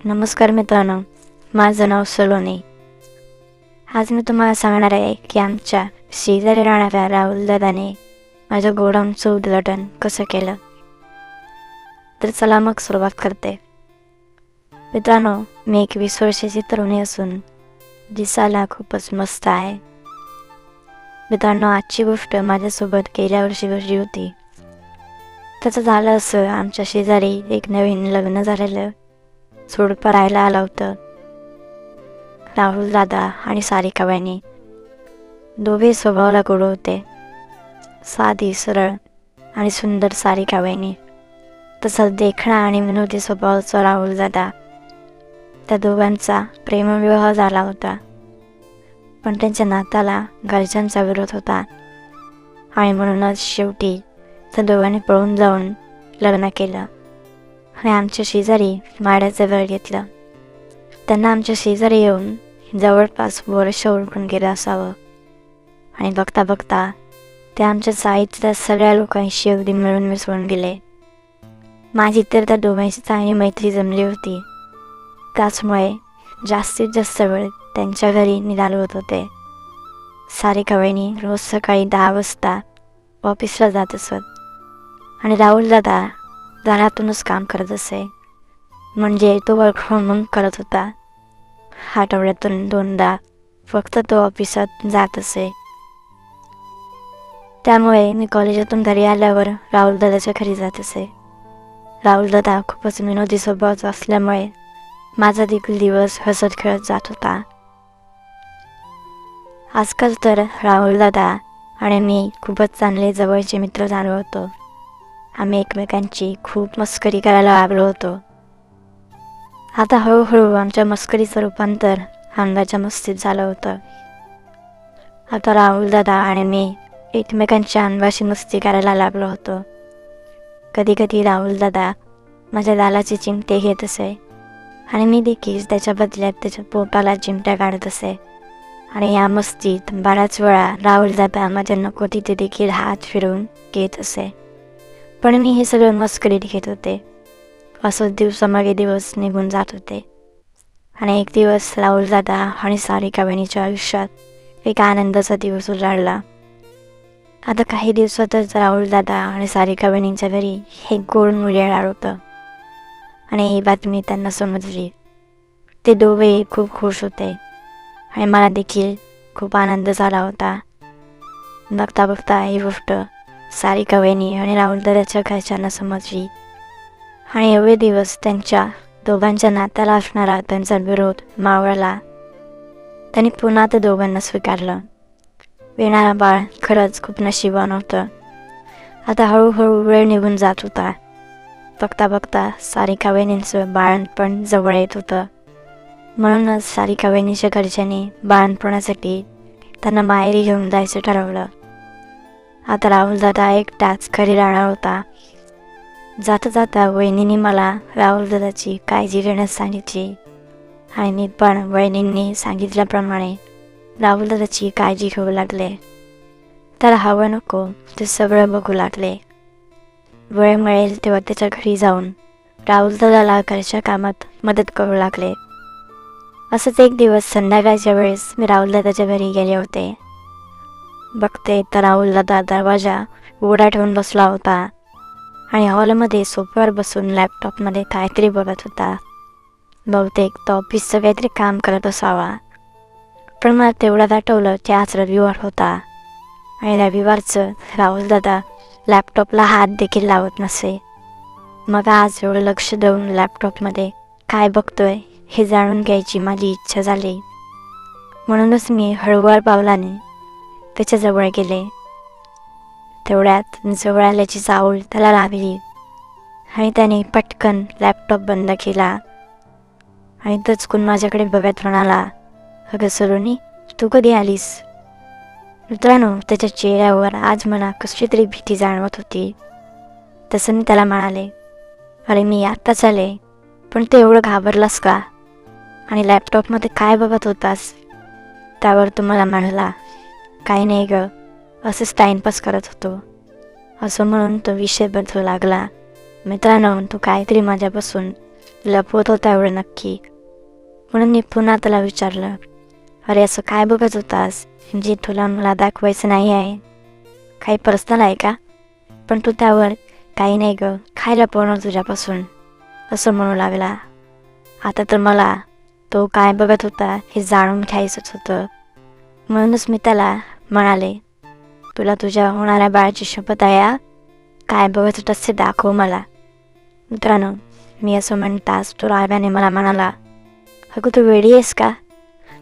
नमस्कार मित्रांनो माझं नाव सलोनी. आज मी तुम्हाला सांगणार आहे की आमच्या शेजारी राहणाऱ्या राहुल दादाने माझ्या गोडाऊनचं उद्घाटन कसं केलं. तर चला मग सुरुवात करते. मित्रांनो मी एक वीस वर्षाची तरुणी असून दिसायला खूपच मस्त आहे. मित्रांनो आजची गोष्ट माझ्यासोबत गेल्या वर्षी घडली होती. त्याचं झालं असं आमच्या शेजारी एक नवीन लग्न झालेलं सोडपं राहायला आलं होतं. राहुल दादा आणि सारिका बहिणी दोघे स्वभावाला गोड होते. साधी सरळ आणि सुंदर सारिका बहिणी. तसंच देखणा आणि विनोदी स्वभावाचा राहुल दादा. त्या दोघांचा प्रेमविवाह झाला होता. पण त्यांच्या नाताला घरच्यांचा विरोध होता. आणि म्हणूनच शेवटी त्या दोघांनी पळून जाऊन लग्न केलं. आणि आमच्या शेजारी माड्याचं वेळ घेतलं. त्यांना आमच्या शेजारी येऊन जवळपास वर्ष ओळखून गेलं असावं. आणि बघता बघता ते आमच्या साईतल्या सगळ्या लोकांशी अगदी मिळून मिसळून गेले. माझी तर त्या दोघांशी चांगली मैत्री जमली होती. त्याचमुळे जास्तीत जास्त वेळ त्यांच्या घरी निघालो होत होते सारिका वहिनी रोज सकाळी दहा वाजता ऑफिसला जात असत. आणि राहुल दादा दारातूनच काम करत असे. म्हणजे तो वर्क फ्रॉम होम करत होता. आठवड्यातून दोनदा फक्त तो ऑफिसात जात असे. त्यामुळे मी कॉलेजातून घरी आल्यावर राहुल दादाच्या घरी जात असे. राहुल दादा खूपच विनोदी स्वभावाचा असल्यामुळे माझा देखील दिवस हसत खेळत जात होता. आजकाल तर राहुल दादा आणि मी खूपच चांगले जवळचे मित्र झालो होतो आम्ही एकमेकांची खूप मस्करी करायला लागलो होतो आता हळूहळू आमच्या मस्करीचं रूपांतर अंगाच्या मस्तीत झालं होतं आता राहुल दादा आणि मी एकमेकांच्या अंबाशी मस्ती करायला लागलो होतो कधी कधी राहुल दादा माझ्या दालाचे चिमटे घेत असे आणि मी देखील त्याच्या बदल्यात त्याच्या पोटाला चिमट्या काढत असे आणि या मस्तीत बऱ्याच वेळा राहुल दादा माझ्या नको तिथे देखील हात फिरवून घेत असे पण मी हे सगळं मस्करीत घेत होते. असंच दिवसामागे दिवस निघून जात होते. आणि एक दिवस राहुल दादा आणि सारिका बहिणीच्या आयुष्यात एक आनंदाचा दिवस उजाडला आता काही दिवसातच राहुल दादा आणि सारिका बहिणींच्या घरी हे गोड मूल येणार होतं. आणि ही बातमी त्यांना समजली. ते दोघे खूप खुश होते. आणि मला देखील खूप आनंद झाला होता. बघता बघता ही गोष्ट सारिका वहिनी आणि राहुल दादाच्या घरच्यांना समजली. आणि एवढे दिवस त्यांच्या दोघांच्या नात्याला असणारा त्यांचा विरोध मावळला. त्यांनी पुन्हा ते दोघांना स्वीकारलं. वेणारा बाळ खरंच खूप नशिबान होतं आता हळूहळू वेळ निघून जात होता. बघता बघता सारिका वहिनींचं बाळणपण जवळ येत होतं. म्हणूनच सारिका वहिनीच्या घरच्यांनी बाळणपणासाठी त्यांना बाहेर घेऊन जायचं ठरवलं. आता राहुल दादा एकटाच घरी राहणार होता. जाता जाता वहिनींनी मला राहुल दादाची काळजी घेण्यास सांगितली. आणि पण वहिनींनी सांगितल्याप्रमाणे राहुल दादाची काळजी घेऊ लागले. त्याला हवं नको ते सगळं बघू लागले. वेळ मिळेल तेव्हा त्याच्या घरी जाऊन राहुल दादाला घरच्या कामात मदत करू लागले. असंच एक दिवस संध्याकाळच्या वेळेस मी राहुल दादाच्या घरी गेले होते. बघते तर राहुल दादा दरवाजा उघडा ठेवून बसला होता. आणि हॉलमध्ये सोफ्यावर बसून लॅपटॉपमध्ये काहीतरी बघत होता. बहुतेक तो ऑफिसचं काहीतरी काम करत असावा. पण मला तेवढ्यात आठवलं की आज रविवार होता. आणि रविवारचं राहुल दादा लॅपटॉपला हात देखील लावत नसे. मग आज एवढं लक्ष देऊन लॅपटॉपमध्ये काय बघतोय हे जाणून घ्यायची माझी इच्छा झाली. म्हणूनच मी हळूवार पावलाने त्याच्याजवळ गेले. तेवढ्यात जवळ आल्याची चावल त्याला लागली आणि त्याने पटकन लॅपटॉप बंद केला आणि दचकून माझ्याकडे बघत म्हणाला अगं सलोनी तू कधी आलीस? मित्रांनो त्याच्या चेहऱ्यावर आज मला कशी तरी भीती जाणवत होती. तसं मी त्याला म्हणाले अरे मी आत्ताच आले पण ते एवढं घाबरलास का? आणि लॅपटॉपमध्ये काय बघत होतास? त्यावर तो मला म्हणाला काही नाही ग. असंच टाईमपास करत होतो. असं म्हणून तो विषय बदलू लागला. मित्रांनो तू काहीतरी माझ्यापासून लपवत होता एवढं नक्की. म्हणून मी पुन्हा त्याला विचारलं अरे असं काय बघत होतास? जे तुला मला दाखवायचं नाही आहे. काही पर्सनल आहे का? पण तू त्यावर काही नाही ग काय लपवणार तुझ्यापासून? असं म्हणू लागला. आता तर मला तो काय बघत होता हे जाणून घ्यायचंच होतं. म्हणूनच मी त्याला म्हणाले तुला तुझ्या होणाऱ्या बाळाची शपथ आहे काय बघत तसे दाखव मला. मित्रांनो मी असं म्हणताच तो राव्याने मला म्हणाला अगं तू वेडी आहेस का?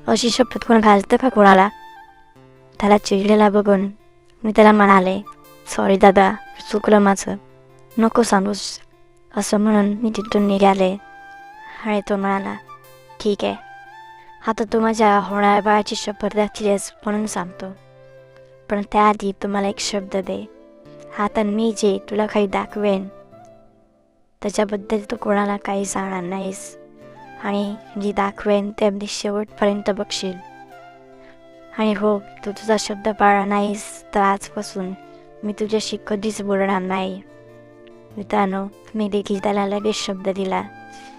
अशी शपथ कोण घालतं का कोणाला? त्याला चिडलेला बघून मी त्याला म्हणाले सॉरी दादा चुकलं माझं. नको सांगूस. असं म्हणून मी तिथून निघाले. आणि तो म्हणाला ठीक आहे. आता तू माझ्या होणाऱ्या बाळाची शपथ आहेस म्हणून सांगतो. पण त्याआधी तुम्हाला एक शब्द दे. हा तर मी जे तुला काही दाखवेन. त्याच्याबद्दल तू कोणाला काही सांगणार नाहीस. आणि जी दाखवेन ते अगदी शेवटपर्यंत बघशील. आणि हो तू तुझा शब्द पाळला नाहीस तर आजपासून मी तुझ्याशी कधीच बोलणार नाही. मित्रांनो मी देखील त्याला लगेच शब्द दिला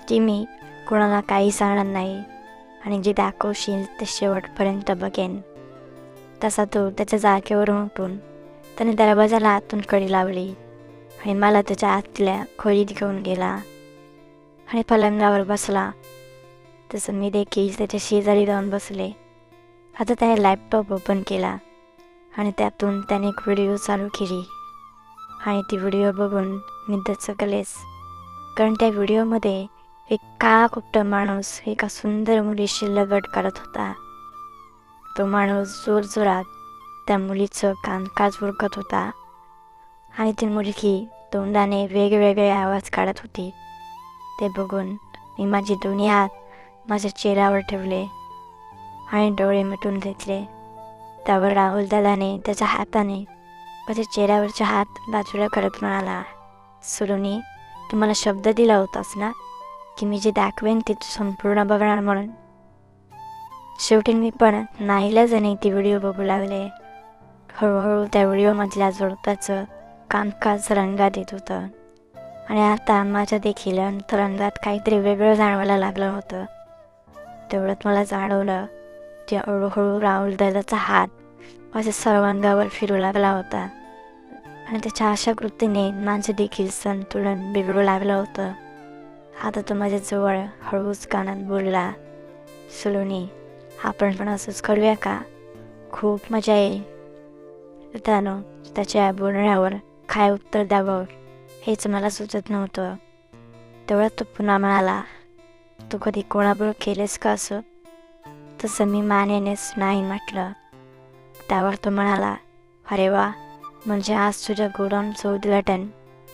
की मी कोणाला काही सांगणार नाही. आणि जे दाखवशील ते शेवटपर्यंत बघेन. तसा तो त्याच्या जागेवरून उठून त्याने दरवाजाला आतून कडी लावली. आणि मला त्याच्या आतल्या खोलीत घेऊन गेला. आणि पलंगावर बसला. तसं मी देखील त्याच्या शेजारी जाऊन बसले. आता त्याने लॅपटॉप ओपन केला. आणि त्यातून त्याने एक व्हिडिओ चालू केली. आणि ती व्हिडिओ बघून मी दचकलेच. कारण त्या व्हिडिओमध्ये एक काळा माणूस एका सुंदर मुलीशी लगट करत होता. तो माणूस जोरजोरात त्या मुलीचं कामकाज उरकत होता. आणि ती मुलगी तोंडाने वेगवेगळे आवाज काढत होती. ते बघून मी माझे दोन्ही हात माझ्या चेहऱ्यावर ठेवले आणि डोळे मिटून घेतले. त्यावर राहुल दादाने त्याच्या हाताने माझ्या चेहऱ्यावरचे हात बाजूला करत म्हणाला सुरुनी तुम्हाला शब्द दिला होतास ना? की मी जे दाखवेन ते तू संपूर्ण बघणार म्हणून शेवटी मी पण नाईलाजाने ती व्हिडिओ बघू लागले. हळूहळू त्या व्हिडिओमधल्या जोडप्याचं कामकाज रंगात येत होतं. आणि आता माझ्या देखील अंतरंगात काहीतरी वेगळं जाणवायला लागलं होतं. तेवढ्यात मला जाणवलं की हळूहळू राहुल दादाचा हात माझ्या सर्वांगावर फिरू लागला होता. आणि त्याच्या अशा कृतीने माझं देखील संतुलन बिघडू लागलं होतं. आता तो माझ्याजवळ हळूच कानात बोलला सुलोनी आपण पण असंच करूया का? खूप मजा येईल. त्यानं त्याच्या बोलण्यावर काय उत्तर द्यावं हेच मला सुचत नव्हतं. तेवढ्यात तो पुन्हा म्हणाला तू कधी कोणाबरोबर केलेस का असं? तसं मी मानेनेच नाही म्हटलं. त्यावर तो म्हणाला अरे वा म्हणजे आज तुझ्या गोडाऊनचं उद्घाटन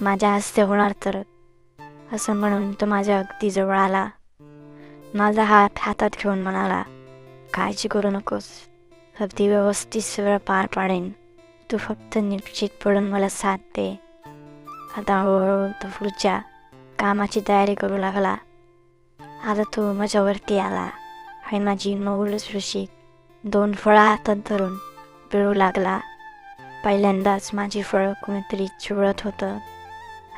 माझ्या हस्ते होणार तर? असं म्हणून तो माझ्या अगदी जवळ आला. माझा हात हातात घेऊन म्हणाला काळजी करू नकोस. अगदी व्यवस्थित सगळं पार पाडेन. तू फक्त निश्चित पडून मला साथ दे. आता हळूहळू तो पुढच्या कामाची तयारी करू लागला. आता तो माझ्यावरती आला. आणि माझी नवल सुशी दोन फळं हातात धरून पिळू लागला. पहिल्यांदाच माझी फळं कोणीतरी चिवळत होतं.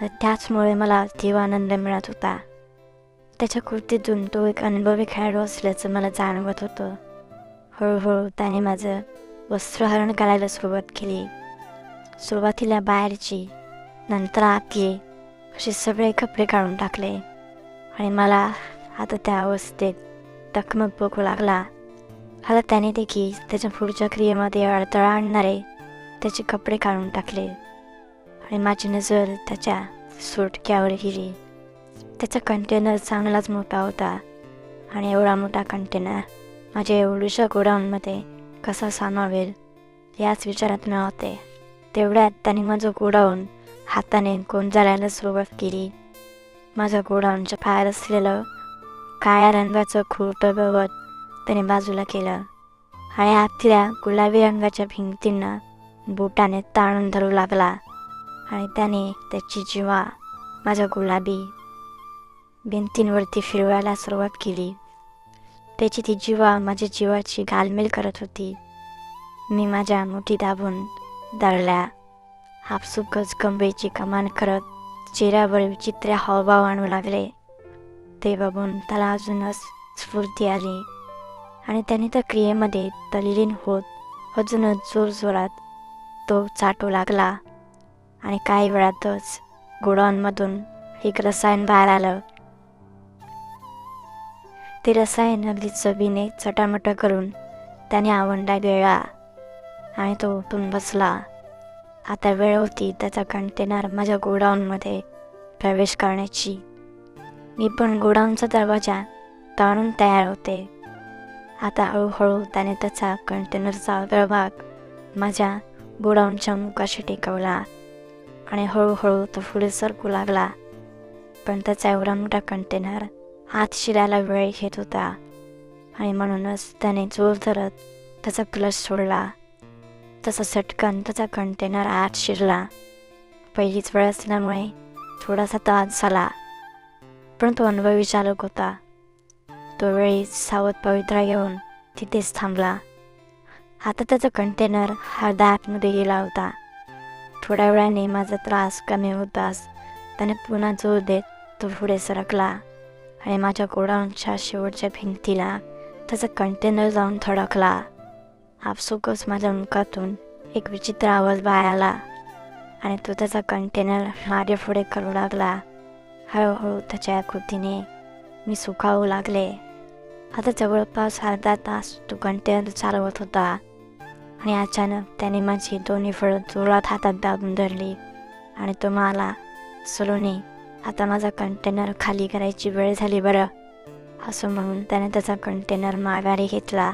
त्याचमुळे मला तीव्र आनंद मिळत होता. त्याच्या कृतीतून तो एक अनुभवी खेळाडू असल्याचं मला जाणवत होतं हळूहळू त्याने माझं वस्त्रहरण करायला सुरुवात केली सुरुवातीला बाहेरची नंतर आतली असे सगळे कपडे काढून टाकले आणि मला आता त्या अवस्थेत टकमक बघू लागला आता त्याने देखील त्याच्या पुढच्या क्रियेमध्ये अडथळा आणणारे त्याचे कपडे काढून टाकले आणि माझी नजर त्याच्या सुटक्यावर गेली त्याचा कंटेनर चांगलाच मोठा होता. आणि एवढा मोठा कंटेनर माझ्या एवढ्याशा गोडाऊनमध्ये कसा सामावेल याच विचारात मी होते. तेवढ्यात त्याने माझं गोडाऊन हाताने गोंजाळायला सुरुवात केली. माझ्या गोडाऊनच्या बाहेर असलेलं काळ्या रंगाचं खोटं गवत त्याने बाजूला केलं. आणि आतल्या गुलाबी रंगाच्या भिंतींना बोटाने ताणून धरू लागला. आणि त्याने त्याची जीवा माझ्या गुलाबी भिंतींवरती फिरवायला सुरुवात केली त्याची ती जीवा माझ्या जीवाची गालमेल करत होती मी माझ्या मुठी दाबून दळल्या हापसूकच गंबेची कमान करत चेहऱ्यावर विचित्र हावभाव आणू लागले ते बघून त्याला अजूनच स्फूर्ती आली आणि त्याने त्या क्रियेमध्ये तल्लीन होत अजूनच जोरजोरात तो चाटू लागला आणि काही वेळातच गोडाऊनमधून एक रसायन बाहेर आलं ते रसायन अगदी चवीने चटामटा करून त्याने आवंडा गेळला आणि तो उठून बसला. आता वेळ होती त्याचा कंटेनर माझ्या गोडाऊनमध्ये प्रवेश करण्याची. मी पण गोडाऊनचा दरवाजा ताणून तयार होते. आता हळूहळू त्याने त्याचा कंटेनरचा अग्र माझ्या गोडाऊनच्या मुखाशी टेकवला आणि हळूहळू तो पुढे सरकू लागला. पण त्याचा एवढा मोठा कंटेनर आत शिरायला वेळ घेत होता आणि म्हणूनच त्याने जोर धरत त्याचा क्लच सोडला तसा सटकन त्याचा कंटेनर आत शिरला पहिलीच वेळ असल्यामुळे थोडासा त्रास झाला पण तो अनुभवी चालक होता तो वेळी सावध पवित्रा घेऊन तिथेच थांबला आता त्याचा कंटेनर अर्धा आतमध्ये गेला होता थोड्या वेळाने माझा त्रास कमी होताच त्याने पुन्हा जोर देत तो पुढे सरकला आणि माझ्या गोडाऊनच्या शेवटच्या भिंतीला त्याचा कंटेनर जाऊन थडकला. आपसुकच माझ्या मुखातून एक विचित्र आवाज बाहेर आला आणि तो त्याचा कंटेनर मागे पुढे करू लागला. हळूहळू त्याच्या कृतीने मी सुखावू लागले. आता जवळपास अर्धा तास तो कंटेनर चालवत होता आणि अचानक त्याने माझी दोन्ही फळं जोरात हातात दाबून धरली आणि तो मला सलोनी आता माझा कंटेनर खाली करायची वेळ झाली बरं. असं म्हणून त्याने त्याचा कंटेनर माघारी घेतला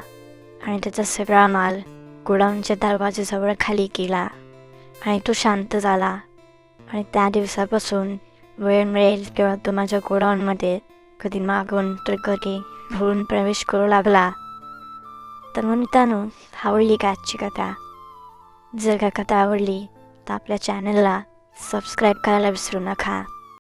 आणि त्याचा सगळा माल गोडाऊनच्या दरवाजेजवळ खाली केला आणि तो शांत झाला. आणि त्या दिवसापासून वेळ मिळेल तेव्हा तो माझ्या गोडाऊनमध्ये कधी मागून तर कधी भरून प्रवेश करू लागला. तर मग मित्रांनो आवडली का आजची कथा? जर का कथा आवडली तर आपल्या चॅनलला सबस्क्राईब करायला विसरू नका.